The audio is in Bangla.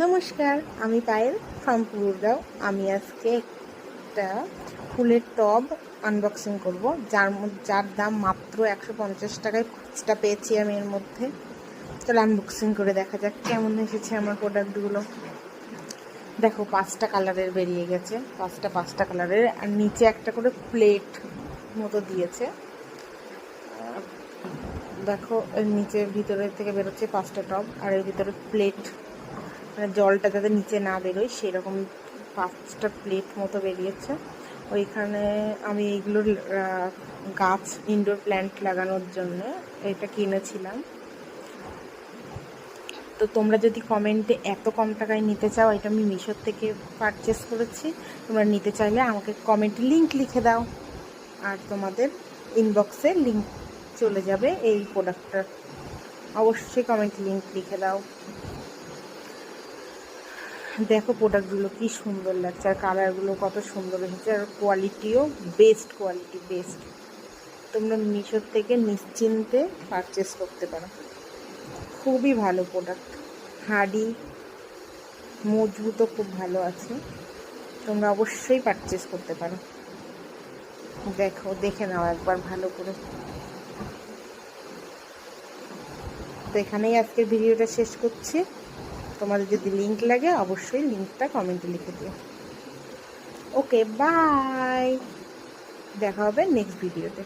নমস্কার, আমি পায়েল ফ্রম পুরুরগাঁও আমি আজকে একটা ফুলের টব আনবক্সিং করব, যার যার দাম মাত্র একশো পঞ্চাশ টাকায় পাঁচটা পেয়েছি আমি এর মধ্যে। তাহলে আনবক্সিং করে দেখা যাক কেমন এসেছে আমার প্রোডাক্টগুলো দেখো, পাঁচটা কালারের বেরিয়ে গেছে। পাঁচটা পাঁচটা কালারের আর নিচে একটা করে প্লেট মতো দিয়েছে। দেখো, এর নিচে ভিতরে থেকে বেরোচ্ছে পাঁচটা টব, আর এর ভিতরে প্লেট মানে জলটা যাতে নিচে না বেরোয়, সেরকম পাঁচটা প্লেট মতো বেরিয়েছে। ওইখানে আমি এইগুলোর গাছ ইনডোর প্ল্যান্ট লাগানোর জন্য এটা কিনেছিলাম। তো তোমরা যদি কমেন্টে এত কম টাকায় নিতে চাও, এটা আমি মিশোর থেকে পারচেস করেছি। তোমরা নিতে চাইলে আমাকে কমেন্টে লিংক লিখে দাও। আর তোমাদের ইনবক্সে লিংক চলে যাবে এই প্রোডাক্টটার অবশ্যই কমেন্ট লিংক লিখে দাও। দেখো প্রোডাক্টগুলো কি সুন্দর লাগছে, আর কালারগুলো কত সুন্দর এসেছে আর কোয়ালিটিও বেস্ট কোয়ালিটি বেস্ট তোমরা মিশোর থেকে নিশ্চিন্তে পারচেস করতে পারো। খুবই ভালো প্রোডাক্ট হাড়ি মজবুতও খুব ভালো আছে। তোমরা অবশ্যই পারচেস করতে পারো। দেখো, দেখে নাও একবার ভালো করে। তো এখানেই আজকের ভিডিওটা শেষ করছি। তোমাদের যদি লিঙ্ক লাগে, অবশ্যই লিঙ্কটা কমেন্টে লিখে দিও। ওকে বাই দেখা হবে নেক্সট ভিডিওতে